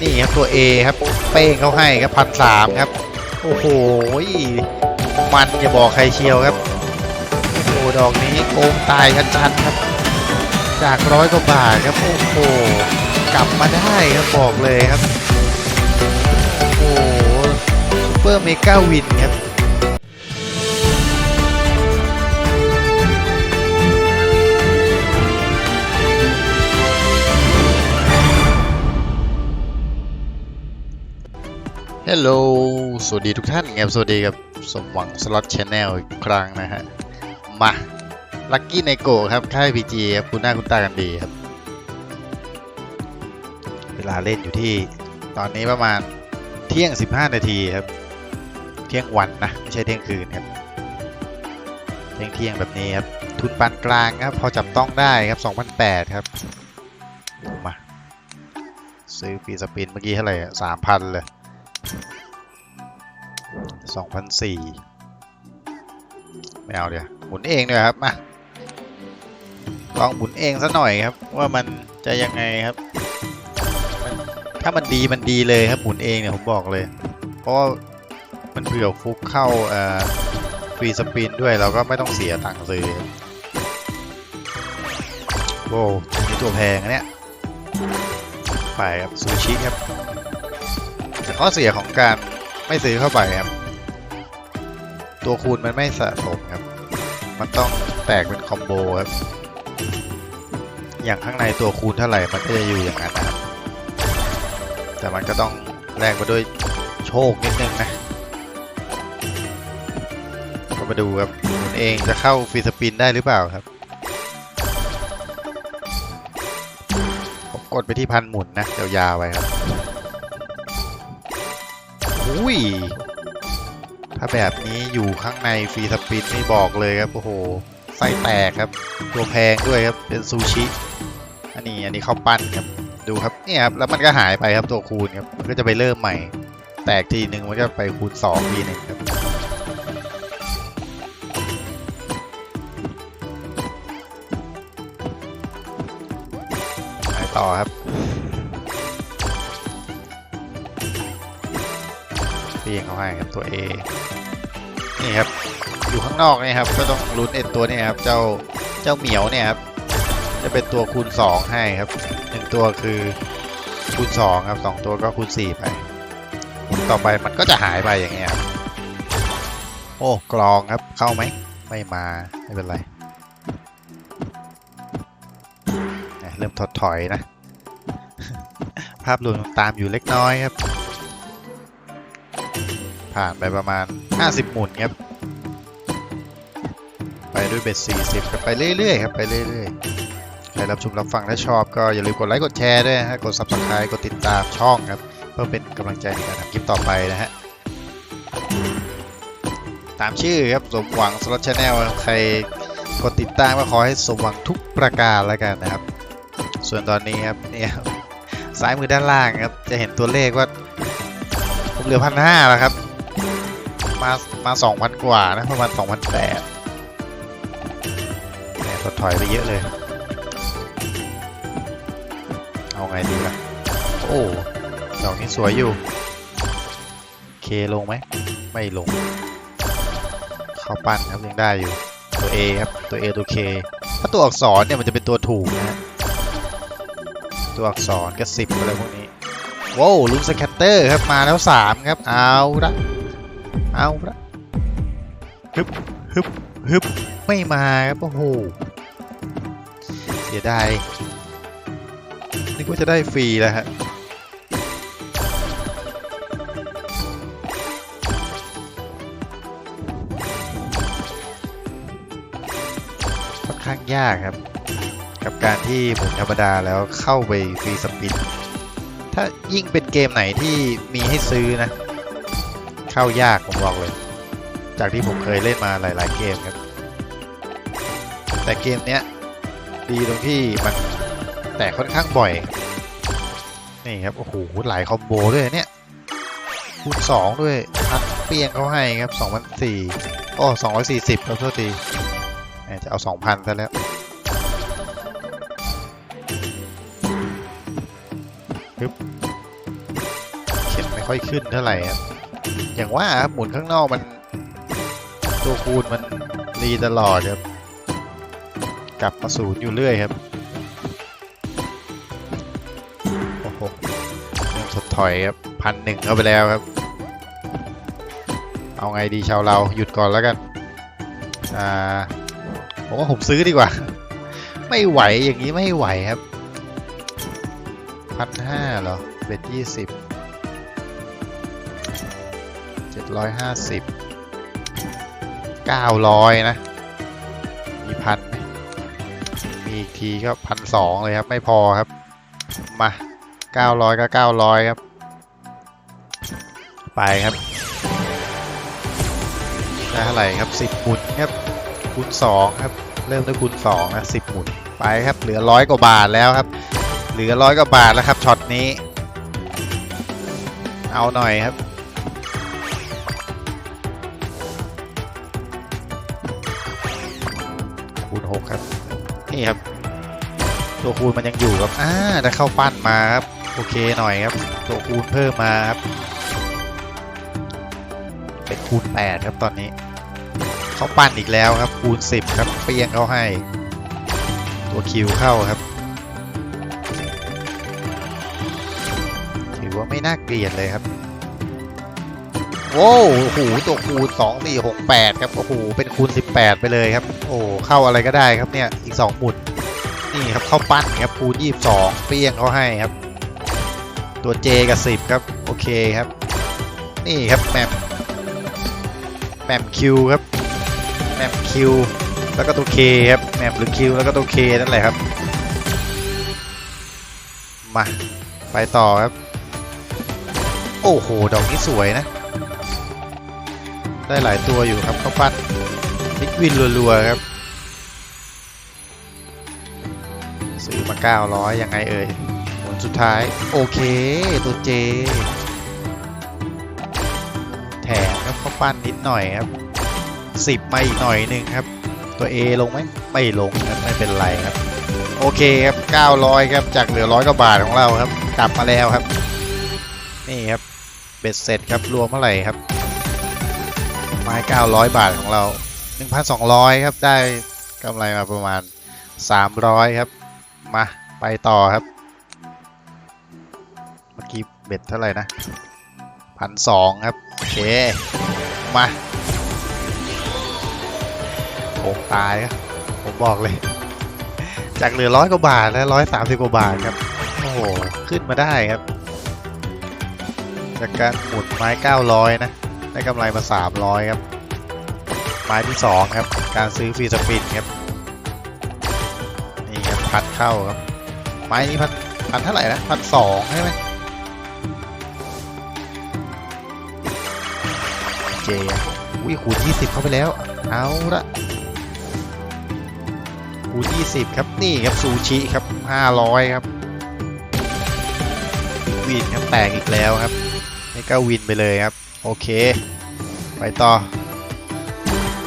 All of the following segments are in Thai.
นี่ครับตัว A ครับ เป้งเขาให้ครับพันสามครับ โอ้โหมันอย่าบอกใครเชียวครับโอ้ดอกนี้โกงตายชัดๆครับ จากร้อยกว่าบาทครับ โอ้โหกลับมาได้ครับบอกเลยครับ โอ้โหซูเปอร์เมกาวินครับ ฮัลโหล สวัสดีทุกท่านครับ สวัสดีกับสมหวังสล็อตชาแนลอีกครั้งนะฮะ มาลักกี้ไนโกครับ ค่ายพีจีครับ คุณหน้าคุณตากันดีครับ เวลาเล่นอยู่ที่ ตอนนี้ประมาณเที่ยง 15 นาทีครับ เที่ยงวันนะ ไม่ใช่เที่ยงคืนครับ เที่ยงเที่ยงแบบนี้ครับ ทุนปานกลางครับ พอจับต้องได้ครับ2,008ครับ มา ซื้อฟีสปินเมื่อกี้เท่าไหร่สามพันเลย สองพันสี่ไม่เอาเดี๋ยวหมุนเองด้วยครับมาลองหมุนเองซะหน่อยครับ ว่ามันจะยังไงครับ ถ้ามันดีมันดีเลยครับหมุนเองเนี่ยผมบอกเลย เพราะมันเผื่อฟุกเข้าฟรีสปินด้วยเราก็ไม่ต้องเสียตังค์ซื้อโว้วนี่ตัวแพงอันเนี้ยไปครับซูชิครับ ข้อเสียของการไม่ซื้อเข้าไปครับ ตัวคูณมันไม่สะสมครับ มันต้องแตกเป็นคอมโบครับ อย่างข้างในตัวคูณเท่าไหร่มันก็จะอยู่อย่างนั้นนะครับ แต่มันก็ต้องแลกมาด้วยโชคนิดนึงนะ ก็มาดูครับคุณเองจะเข้าฟรีสปินได้หรือเปล่าครับผมกดไปที่พันหมุนนะยาวๆไว้ครับ อุ้ย ถ้าแบบนี้อยู่ข้างในฟรีสปินนี่บอกเลยครับ โอ้โห ไส้แตกครับ ตัวแพงด้วยครับ เป็นซูชิ อันนี้อันนี้เข้าปั้นครับ ดูครับ เนี่ยครับ แล้วมันก็หายไปครับตัวคูณครับ มันก็จะไปเริ่มใหม่ แตกทีหนึ่งมันก็ไปคูณสองทีหนึ่งครับต่อครับ เรียงเขาให้ครับตัว A นี่ครับอยู่ข้างนอกนี่ครับก็ต้องลุ้นเอ็ดตัวนี่ครับเจ้าเจ้าเหมียวเนี่ยครับจะเป็นตัวคูณ 2 ให้ครับหนึ่งตัวคือคูณ2ครับสองตัวก็คูณ4ไปต่อไปมันก็จะหายไปอย่างเงี้ยครับโอ้กรองครับเข้าไหมไม่มาไม่เป็นไรเริ่มถดถอยนะ ภาพรวมตามอยู่เล็กน้อยครับ ผ่านไปประมาณ 50 หมุนครับ ไปด้วยเบ็ด40ครับไปเรื่อยๆครับไปเรื่อยๆใครรับชมรับฟังถ้าชอบก็อย่าลืมกดไลค์กดแชร์ด้วยฮะกด subscribe กดติดตามช่องครับ เพื่อเป็นกำลังใจในการทำคลิปต่อไปนะฮะตามชื่อครับสมหวังสล็อตชาแนลใครกดติดตามก็ขอให้สมหวังทุกประการแล้วกันนะครับ ส่วนตอนนี้ครับเนี่ยซ้ายมือด้านล่างครับจะเห็นตัวเลขว่าผมเหลือพันห้าแล้วครับ มามาสองพันกว่านะประมาณสองพันแปดเนี่ยถดถอยไปเยอะเลย เอาไงดีล่ะ โอ้ดอกนี้สวยอยู่ เคลงไหม ไม่ลง เข้าปั้นครับยังได้อยู่ ตัว A ครับ ตัว A ตัว K ถ้าตัวอักษรเนี่ยมันจะเป็นตัวถูกนะตัวอักษรก็สิบอะไรพวกนี้ว้าวลุนสแคตเตอร์ครับมาแล้วสามครับ เอาละ เอาละฮึบฮึบฮึบไม่มาครับโอ้โหเสียดายนึกว่าจะได้ฟรีแล้วฮะค่อนข้างยากครับ กับการที่หมุนธรรมดาแล้วเข้าไปฟรีสปินถ้ายิ่งเป็นเกมไหนที่มีให้ซื้อนะ เข้ายากผมบอกเลย จากที่ผมเคยเล่นมาหลาย ๆ เกมครับ แต่เกมเนี้ยดีตรงที่มันแตกค่อนข้างบ่อย นี่ครับ โอ้โห หลายคอมโบด้วยเนี่ยคูณ2ด้วยพัดเปียงเขาให้ครับ2,004โอ้240ครับโทษทีจะเอาสองพันซะแล้วฮึบค่อยขึ้นเท่าไหร่ครับ อย่างว่าครับหมุนข้างนอกมันตัวคูณมันรีตลอดครับ กลับมาศูนย์อยู่เรื่อยครับ โอ้โหเริ่มสดถอยครับพันหนึ่งเข้าไปแล้วครับ เอาไงดีชาวเราหยุดก่อนแล้วกัน อ่า ผมว่าผมซื้อดีกว่า ไม่ไหวอย่างนี้ไม่ไหวครับพันห้าเหรอเบ็ดยี่สิบ เจ็ดร้อยห้าสิบเก้าร้อยนะ มีพันไหมมีอีกทีก็พันสองเลยครับ ไม่พอครับ มาเก้าร้อยก็เก้าร้อยครับ ไปครับ ได้เท่าไหร่ครับสิบหมุนครับคูณสองครับ เริ่มด้วยคูณสองนะสิบหมุน ไปครับ เหลือร้อยกว่าบาทแล้วครับ เหลือร้อยกว่าบาทแล้วครับช็อตนี้ เอาหน่อยครับ นี่ครับ ตัวคูณมันยังอยู่ครับอ่าได้เข้าปั้นมาครับโอเคหน่อยครับ ตัวคูณเพิ่มมาครับ เป็นคูณแปดครับตอนนี้เขาปั้นอีกแล้วครับ คูณสิบครับเปี้ยงเขาให้ ตัวคิวเข้าครับถือว่าไม่น่าเกลียดเลยครับ โอ้โหตัวคูณสองสี่หกแปดครับ โอ้โห เป็นคูณสิบแปดไปเลยครับ โอ้เข้าอะไรก็ได้ครับเนี่ย อีกสองหมุนนี่ครับเข้าปั้นครับคูณยี่สิบสองเปี้ยงเขาให้ครับ ตัวเจกับสิบครับ โอเคครับ นี่ครับแมมแมมคิวครับแมมคิวแล้วก็ตัวเคครับแมมหรือคิวแล้วก็ตัวเคนั่นแหละครับ มา ไปต่อครับ โอ้โห ดอกนี้สวยนะ ได้หลายตัวอยู่ครับข้าวปั้นลิกวินรัวๆครับ ซื้อมา 900 ยังไงเอ่ยหมุนสุดท้าย โอเค ตัวเจ แถมครับข้าวปั้นนิดหน่อยครับ 10 มาอีกหน่อยหนึ่งครับ ตัว A ลงไหมไม่ลงครับ ไม่เป็นไรครับ โอเคครับ 900 ครับ จากเหลือร้อยกว่าบาทของเราครับ กลับมาแล้วครับ นี่ครับ เบ็ดเสร็จครับ รวมเท่าไหร่ครับ ไม้ 900 บาทของเรา 1,200 ครับ ได้กำไรมาประมาณ 300 ครับ มา ไปต่อครับ เมื่อกี้เบ็ดเท่าไหร่นะพันสองครับ โอเค มาโอ้ตายครับ ผมบอกเลย จากเหลือร้อยกว่าบาทแล้วร้อยสามสิบกว่าบาทครับ โอ้โห ขึ้นมาได้ครับ จากการหมุนไม้900นะ ได้กำไรมา 300 ครับไม้ที่ 2 ครับ การซื้อฟรีสปินครับ นี่ครับพันเข้าครับ ไม้นี้พันพันเท่าไหร่นะพันสองใช่ไหมเจอะอุ้ยคูณ20เข้าไปแล้ว เอาละคูณ20ครับนี่ครับซูชิครับ500ครับวินครับแตกอีกแล้วครับให้ก็วินไปเลยครับ โอเค ไปต่อ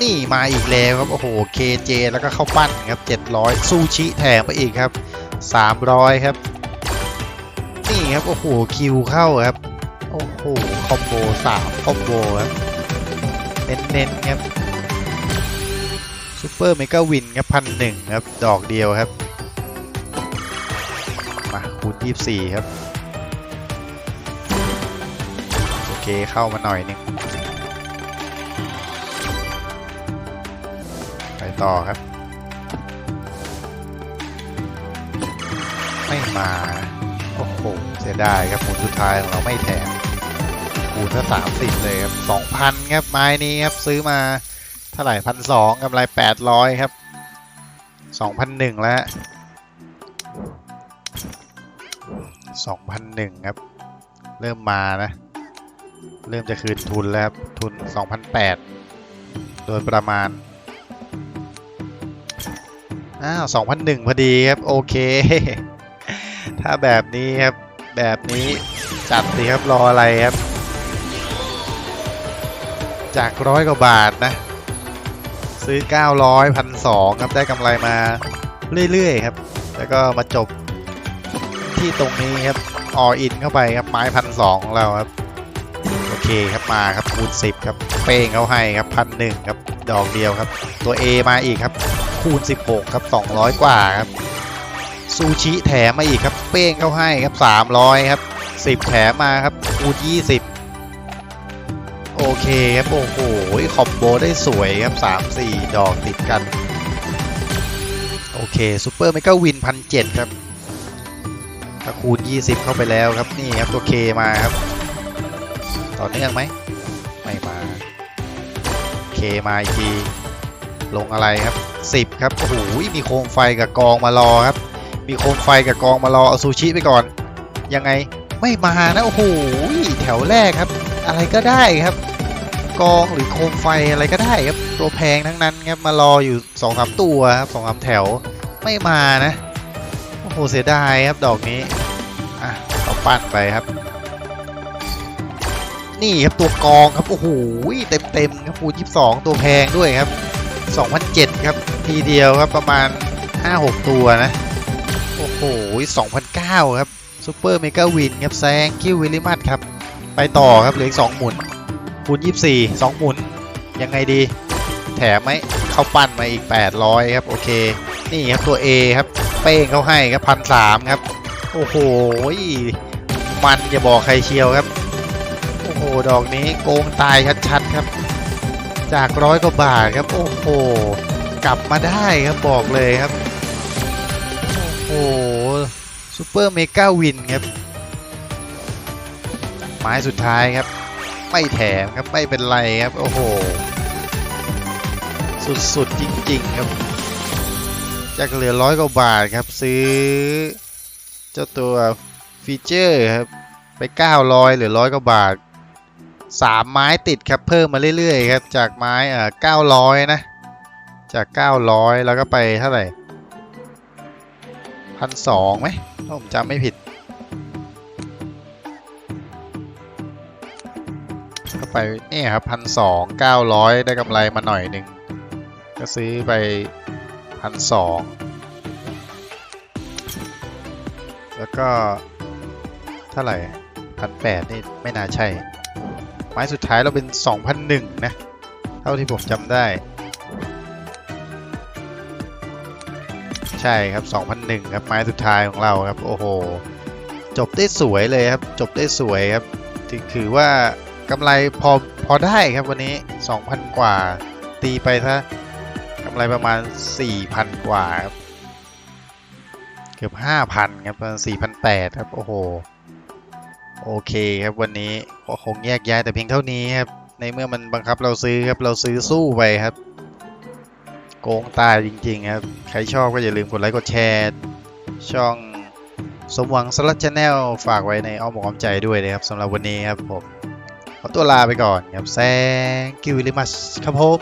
นี่มาอีกแล้วครับ โอ้โห KJ แล้วก็เข้าปั้นครับ 700 ซูชิแถมไปอีกครับ 300 ครับ นี่ครับ โอ้โห คิวเข้าครับ โอ้โห คอมโบ3คอมโบครับ เน้นๆครับซูเปอร์เมกาวินครับพันหนึ่งครับ ดอกเดียวครับ มาคูณ24 ครับ เคเข้ามาหน่อยนึงไปต่อครับ ไม่มา โอ้โห เสียดายครับหมุนสุดท้ายของเราไม่แถมคูณถ้าสามสิบเลยครับสองพันครับ ไม้นี้ครับ ซื้อมาเท่าไหร่พันสองกำไรแปดร้อยครับสองพันหนึ่งแล้วสองพันหนึ่งครับ เริ่มมานะ เริ่มจะคืนทุนแล้วทุน 2,008 โดยประมาณ อ้าว 2,001 พอดีครับ โอเค ถ้าแบบนี้ครับ แบบนี้จัดสิครับ รออะไรครับ จากร้อยกว่าบาทนะ ซื้อ 900 1,200 ครับ ได้กำไรมาเรื่อยๆครับ แล้วก็มาจบที่ตรงนี้ครับ อออินเข้าไปครับ ไม้พันสองของเราครับ ครับมาครับคูณ10ครับเป้งเขาให้ครับพันหนึ่งครับดอกเดียวครับ ตัว A มาอีกครับ คูณ 16 ครับ 200 กว่าครับซูชิแถมมาอีกครับ เป้งเขาให้ครับ 300 ครับ 10 แถมมาครับ คูณ 20 โอเคครับ โอ้โหคอมโบได้สวยครับ 3-4 ดอกติดกัน โอเคซูเปอร์เมกาวินพันเครับถ้าคูณ 20 เข้าไปแล้วครับ นี่ครับ ตัว K มาครับ ต่อเนื่องไหมไม่มา K มาอีกทีลงอะไรครับ 10 ครับโอ้โหมีโคมไฟกับกองมารอครับ มีโคมไฟกับกองมารอเอาซูชิไปก่อน ยังไงไม่มานะโอ้โหแถวแรกครับ อะไรก็ได้ครับ กองหรือโคมไฟอะไรก็ได้ครับ ตัวแพงทั้งนั้นครับมารออยู่2อสตัวครับสองสามแถวไม่มานะโอ้โหเสียดายครับดอกนี้อะเอาปั้นไปครับ นี่ครับตัวกองครับ โอ้โหเต็มเต็มๆครับคูณ22ตัวแพงด้วยครับ2,007ครับ ทีเดียวครับประมาณ5-6ตัวนะ โอ้โห2,009ครับซูเปอร์เมกาวินครับแซงคิววิลิมัตครับ ไปต่อครับเหลืออีก2หมุนคูณ24 2หมุน ยังไงดี แถมไหมเข้าปั้นมาอีก800ครับ โอเค นี่ครับตัว A ครับ เป้งเขาให้ครับพันสามครับ โอ้โหมันอย่าบอกใครเชียวครับ อ้ดอกนี้โกงตายชัดๆครับ จากร้อยกว่าบาทครับ โอ้โหกลับมาได้ครับบอกเลยครับ โอ้โหซูเปอร์เมกาวินครับไม้สุดท้ายครับ ไม่แถมครับไม่เป็นไรครับ โอ้โห สุดๆจริง ๆ ครับ จากเหลือร้อยกว่าบาทครับซื้อ เจ้าตัวฟีเจอร์ครับไป 900หลือร้อยกว่าบาท 3ไม้ติดครับเพิ่มมาเรื่อยๆครับจากไม้เอ่อ900นะ จาก900แล้วก็ไปเท่าไหร่พันสองไหมถ้าผมจำไม่ผิด ก็ไปเนี่ยครับพันสองเก้าร้อยได้กำไรมาหน่อยหนึ่งก็ซื้อไปพันสองแล้วก็เท่าไหร่พันแปดนี่ไม่น่าใช่ ไม้สุดท้ายเราเป็น 2,001 นะ เท่าที่ผมจำได้ ใช่ครับ 2,001 ครับไม้สุดท้ายของเราครับ โอ้โห จบได้สวยเลยครับ จบได้สวยครับถือถือว่ากำไรพอพอได้ครับวันนี้ 2,000 กว่า ตีไปถ้ากำไรประมาณ 4,000 กว่าครับ เกือบ 5,000 ครับประมาณ4,800 ครับ โอ้โห โอเคครับวันนี้ก็คงแยกย้ายแต่เพียงเท่านี้ครับ ในเมื่อมันบังคับเราซื้อครับ เราซื้อสู้ไปครับ โกงตายจริง ๆ ครับ ใครชอบก็อย่าลืมกดไลค์กดแชร์ ช่องสมหวังสลัดชาแนลฝากไว้ในอ้อมอกอ้อมใจด้วยนะครับสำหรับวันนี้ครับผมขอตัวลาไปก่อนครับแซงกิวลิมัสครับผม